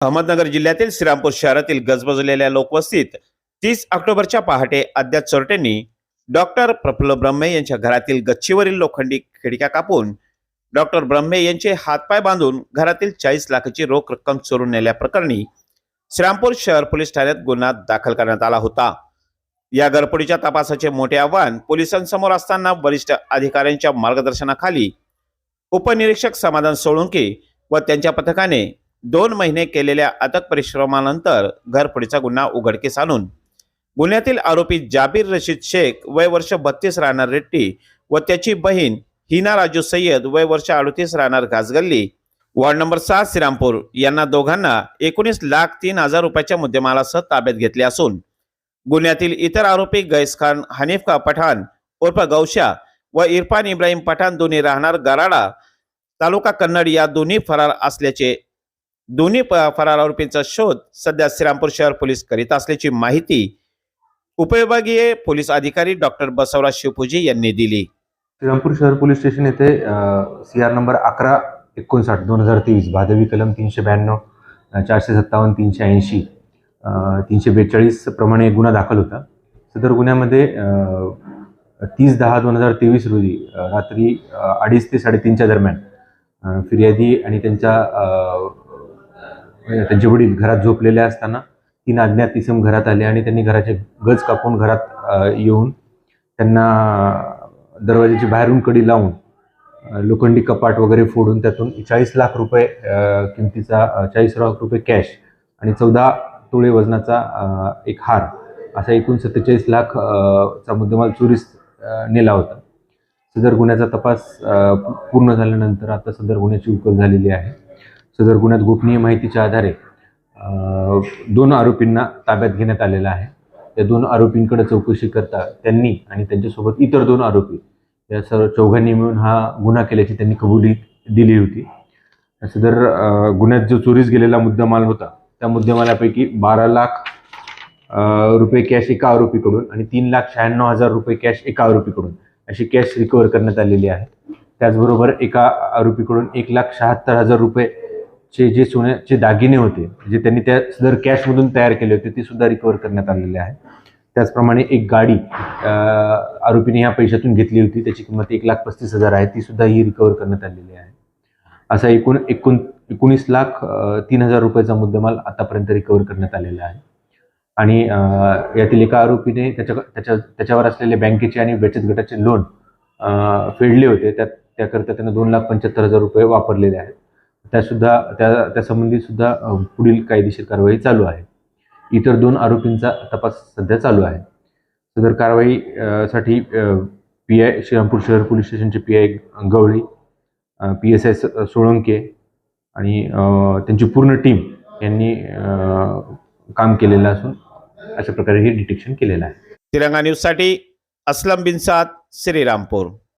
अहमदनगर जिल्ह्यातील श्रीरामपूर शहरातील गजबजलेल्या लोकवस्तीत तीस ऑक्टोबरच्या पहाटे अद्याप चोरट्यांनी डॉक्टर प्रफुल्ल ब्रह्मे यांच्या घरातील गच्चीवरील लोखंडी खिडक्या कापून डॉक्टर ब्रह्मे यांचे हातपाय बांधून घरातील चाळीस लाखाची रोख रक्कम चोरून नेल्याप्रकरणी श्रीरामपूर शहर पोलीस ठाण्यात गुन्हा दाखल करण्यात आला होता. या गडबडीच्या तपासाचे मोठे आव्हान पोलिसांसमोर असताना वरिष्ठ अधिकाऱ्यांच्या मार्गदर्शनाखाली उपनिरीक्षक समाधान सोळुंके व त्यांच्या पथकाने दोन महिने केलेल्या अथक परिश्रमानंतर घरफोडीचा गुन्हा उघडकीस आणून गुन्ह्यातील आरोपी जाबीर रशीद शेख वय वर्ष बत्तीस राहणार रेड्डी व त्याची बहीण हिना राजू सय्यद वय वर्ष अडतीस राहणार घासगल्ली. वॉर्ड नंबर सात श्रीरामपूर. यांना दोघांना एकोणीस लाख तीन हजार रुपयाच्या मुद्देमालासह ताब्यात घेतले असून गुन्ह्यातील इतर आरोपी गैस खान हनीफ पठाण उर्फ गौशा व इरफान इब्राहिम पठाण दोन्ही राहणार गराडा. तालुका कन्नड या दोन्ही फरार असल्याचे दोन्ही प- फरार आरोपींचा शोध सध्या श्रीरामपूर शहर पोलीस करीत असल्याची माहिती उपविभागीय पोलीस अधिकारी डॉक्टर बसवराज शिवपूजी यांनी दिली. श्रीरामपूर शहर पोलीस स्टेशन येथे सी आर नंबर अकरा एकोणसाठ दोन हजार तेवीस भादवी कलम तीनशे ब्याण्णव चारशे सत्तावन्न तीनशे ऐंशी तीनशे बेचाळीस प्रमाणे एक गुन्हा दाखल होता. सदर गुन्ह्यामध्ये तीस दहा दोन हजार तेवीस रोजी रात्री अडीच ते साडेतीनच्या दरम्यान फिर्यादी आणि त्यांच्या त्यांचे वडील घरात झोपलेले असताना तीन अज्ञात इसम घरात आले आणि त्यांनी घराचे गज कापून घरात येऊन त्यांना दरवाजाची बाहेरून कडी लावून लोखंडी कपाट वगैरे फोडून त्यातून चाळीस लाख रुपये किमतीचा चाळीस लाख रुपये कॅश आणि चौदा तोळे वजनाचा एक हार असा एकूण सत्तेचाळीस लाख चा मुद्देमाल चोरीस नेला होता. सदर गुन्ह्याचा तपास पूर्ण झाल्यानंतर आता सदर गुन्ह्याची उकल झालेली आहे. सदर गुन्ह्यात गोपनीय माहितीच्या आधारे दोन आरोपींना ताब्यात घेण्यात आलेला आहे. त्या दोन आरोपींकडे चौकशी करता त्यांनी आणि त्यांच्यासोबत इतर दोन आरोपी या सर्व चौघांनी मिळून हा गुन्हा केल्याची त्यांनी कबुली दिली होती. सदर गुन्ह्यात जो चोरीस गेलेला मुद्देमाल होता त्या मुद्देमालापैकी बारा लाख रुपये कॅश एका आरोपीकडून आणि तीन लाख शहाण्णव हजार रुपये कॅश एका आरोपीकडून अशी कॅश रिकवर करण्यात आलेली आहे. त्याचबरोबर एका आरोपीकडून एक लाख शहात्तर हजार रुपये चे जे सोन्याचे दागिने होते जे त्यांनी त्या दर कॅशमधून तयार केले होते ते सुद्धा रिकवर करण्यात आलेले आहे. त्याचप्रमाणे एक गाडी आरोपीने ह्या पैशातून घेतली होती त्याची किंमत एक लाख पस्तीस हजार आहे ती सुद्धा ही रिकवर करण्यात आलेली आहे. असा एकूण एकूण एकोणीस लाख तीन हजार रुपयाचा मुद्देमाल आतापर्यंत रिकवर करण्यात आलेला आहे. आणि यातील एका आरोपीने त्याच्या त्याच्या त्याच्यावर असलेले बँकेचे आणि बचत गटाचे लोन फेडले होते त्यात त्याकरता त्यानं दोन लाख पंच्याहत्तर हजार रुपये वापरलेले आहेत. त्यासुद्धा त्या त्यासंबंधी सुद्धा पुढील कायदेशीर कारवाई चालू आहे. इतर दोन आरोपींचा तपास सध्या चालू आहे. सदर कारवाई साठी पी आय श्रीरामपूर शहर पोलीस स्टेशनचे P I Gawali P S I Solanke आणि त्यांची पूर्ण टीम यांनी काम केलेलं असून अशा प्रकारे हे डिटेक्शन केलेलं आहे. तिरंगा न्यूजसाठी असलम बिनसाद श्रीरामपूर.